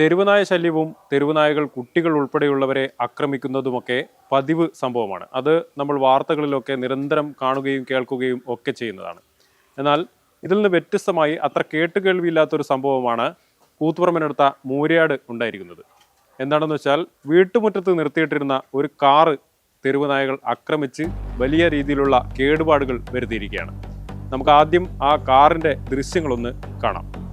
തെരുവുനായ ശല്യവും തെരുവുനായകൾ കുട്ടികൾ ഉൾപ്പെടെയുള്ളവരെ ആക്രമിക്കുന്നതുമൊക്കെ പതിവ് സംഭവമാണ്. അത് നമ്മൾ വാർത്തകളിലൊക്കെ നിരന്തരം കാണുകയും കേൾക്കുകയും ഒക്കെ ചെയ്യുന്നതാണ്. എന്നാൽ ഇതിൽ നിന്ന് വ്യത്യസ്തമായി അത്ര കേട്ടുകേൾവിയില്ലാത്തൊരു സംഭവമാണ് കൂത്തുപറമ്പിനടുത്ത മൂര്യാട് ഉണ്ടായിരിക്കുന്നത്. എന്താണെന്ന് വെച്ചാൽ വീട്ടുമുറ്റത്ത് നിർത്തിയിട്ടിരുന്ന ഒരു കാറ് തെരുവുനായകൾ ആക്രമിച്ച് വലിയ രീതിയിലുള്ള കേടുപാടുകൾ വരുത്തിയിരിക്കുകയാണ്. നമുക്ക് ആദ്യം ആ കാറിന്റെ ദൃശ്യങ്ങളൊന്ന് കാണാം.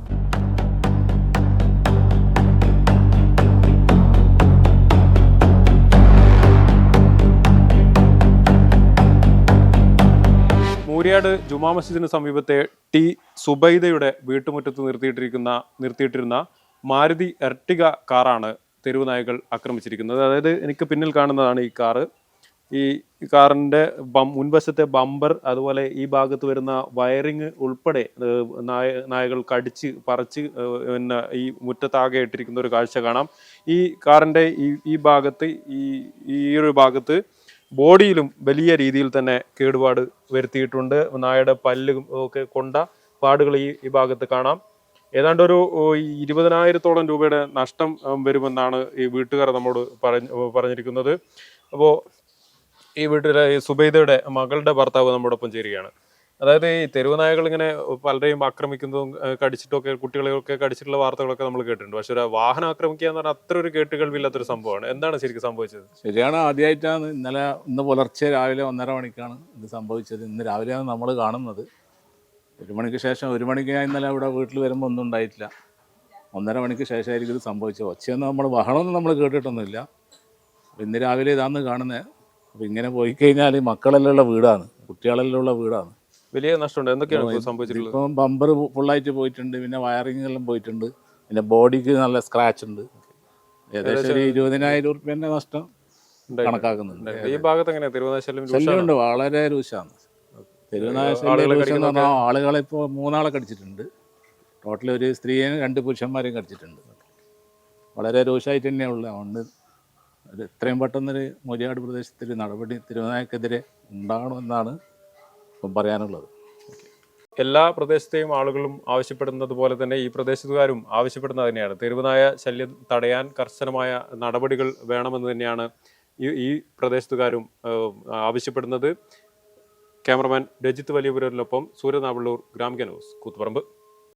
മൂര്യാട് ജുമാ മസ്ജിദിന് സമീപത്തെ ടി സുബൈദയുടെ വീട്ടുമുറ്റത്ത് നിർത്തിയിട്ടിരിക്കുന്ന നിർത്തിയിട്ടിരുന്ന മാരുതി എർട്ടിക കാറാണ് തെരുവ് നായകൾ ആക്രമിച്ചിരിക്കുന്നത്. അതായത് എനിക്ക് പിന്നിൽ കാണുന്നതാണ് ഈ കാറ്. ഈ കാറിന്റെ ബം മുൻവശത്തെ ബമ്പർ അതുപോലെ ഈ ഭാഗത്ത് വരുന്ന വയറിങ് ഉൾപ്പെടെ നായ നായകൾ കടിച്ച് പറിച്ച് പിന്നെ ഈ മുറ്റത്താകെ ഇട്ടിരിക്കുന്ന ഒരു കാഴ്ച കാണാം. ഈ കാറിന്റെ ഈ ഈ ഭാഗത്ത് ഈ ഈ ഒരു ഭാഗത്ത് ബോഡിയിലും വലിയ രീതിയിൽ തന്നെ കേടുപാട് വരുത്തിയിട്ടുണ്ട്. നായയുടെ പല്ല് ഒക്കെ കൊണ്ട പാടുകൾ ഈ ഈ ഭാഗത്ത് കാണാം. ഏതാണ്ട് ഒരു ഇരുപതിനായിരത്തോളം രൂപയുടെ നഷ്ടം വരുമെന്നാണ് ഈ വീട്ടുകാർ നമ്മോട് പറഞ്ഞ് പറഞ്ഞിരിക്കുന്നത്. അപ്പോൾ ഈ വീട്ടിലെ സുബൈദയുടെ മകളുടെ ഭർത്താവ് നമ്മോടൊപ്പം ചേരുകയാണ്. അതായത് ഈ തെരുവ് നായകൾ ഇങ്ങനെ പലരെയും ആക്രമിക്കുന്നതും കടിച്ചിട്ടൊക്കെ കുട്ടികളെയൊക്കെ കടിച്ചിട്ടുള്ള വാർത്തകളൊക്കെ നമ്മൾ കേട്ടിട്ടുണ്ട്. പക്ഷെ ഒരു വാഹനം ആക്രമിക്കുക എന്ന് പറഞ്ഞാൽ അത്ര ഒരു കേട്ടുകേൾവില്ലാത്തൊരു സംഭവമാണ്. എന്താണ് ശരിക്കും സംഭവിച്ചത്? ശരിയാണ്. ആദ്യമായിട്ടാണ് ഇന്നലെ ഇന്ന് പുലർച്ചെ രാവിലെ ഒന്നര മണിക്കാണ് ഇത് സംഭവിച്ചത്. ഇന്ന് രാവിലെയാണ് നമ്മൾ കാണുന്നത്. ഒരു മണിക്ക് ശേഷം ഒരു മണിക്ക് ഞാൻ ഇന്നലെ ഇവിടെ വീട്ടിൽ വരുമ്പോൾ ഒന്നും ഉണ്ടായിട്ടില്ല. ഒന്നര മണിക്ക് ശേഷമായിരിക്കും ഇത് സംഭവിച്ചത്. ഒച്ചയൊന്നും നമ്മൾ ബഹളമൊന്നും നമ്മൾ കേട്ടിട്ടൊന്നുമില്ല. ഇന്ന് രാവിലെ ഇതാന്ന് കാണുന്നത് അപ്പോൾ ഇങ്ങനെ പോയി കഴിഞ്ഞാൽ മക്കളെല്ലാം ഉള്ള വീടാണ്. കുട്ടികളെല്ലാം ഉള്ള വീടാണ്. വലിയ നഷ്ടമുണ്ട്. എന്തൊക്കെയാണ് സംഭവിച്ചിട്ടുള്ളത്? ഇപ്പം ബമ്പർ ഫുള്ളായിട്ട് പോയിട്ടുണ്ട്. പിന്നെ വയറിംഗ് എല്ലാം പോയിട്ടുണ്ട്. പിന്നെ ബോഡിക്ക് നല്ല സ്ക്രാച്ച് ഉണ്ട്. ഏകദേശം ഒരു ഇരുപതിനായിരം റുപ്യന്റെ നഷ്ടം കണക്കാക്കുന്നുണ്ട്. ഈ ഭാഗത്ത് എങ്ങനെയാ? വളരെ രൂശാണ് തിരുവനാശല്യം ആളുകളെ ഇപ്പോൾ മൂന്നാളെ കടിച്ചിട്ടുണ്ട് ടോട്ടൽ ഒരു സ്ത്രീയും രണ്ട് പുരുഷന്മാരെയും കടിച്ചിട്ടുണ്ട് വളരെ രൂക്ഷമായിട്ട് ഉള്ളത്. അതുകൊണ്ട് ഇത്രയും പെട്ടെന്നൊരു മൊരിയാട് പ്രദേശത്തിൽ നടപടി തിരുവനായക്കെതിരെ ഉണ്ടാകണമെന്നാണ് പറയാനുള്ളത്. എല്ലാ പ്രദേശത്തെയും ആളുകളും ആവശ്യപ്പെടുന്നത് പോലെ തന്നെ ഈ പ്രദേശത്തുകാരും ആവശ്യപ്പെടുന്നത് തന്നെയാണ്. തെരുവുനായ ശല്യം തടയാൻ കർശനമായ നടപടികൾ വേണമെന്ന് തന്നെയാണ് ഈ ഈ പ്രദേശത്തുകാരും ആവശ്യപ്പെടുന്നത്. ക്യാമറമാൻ രജിത്ത് വലിയപുരനൊപ്പം സൂര്യനാവള്ളൂർ ഗ്രാമിക ന്യൂസ് കൂത്തുപറമ്പ്.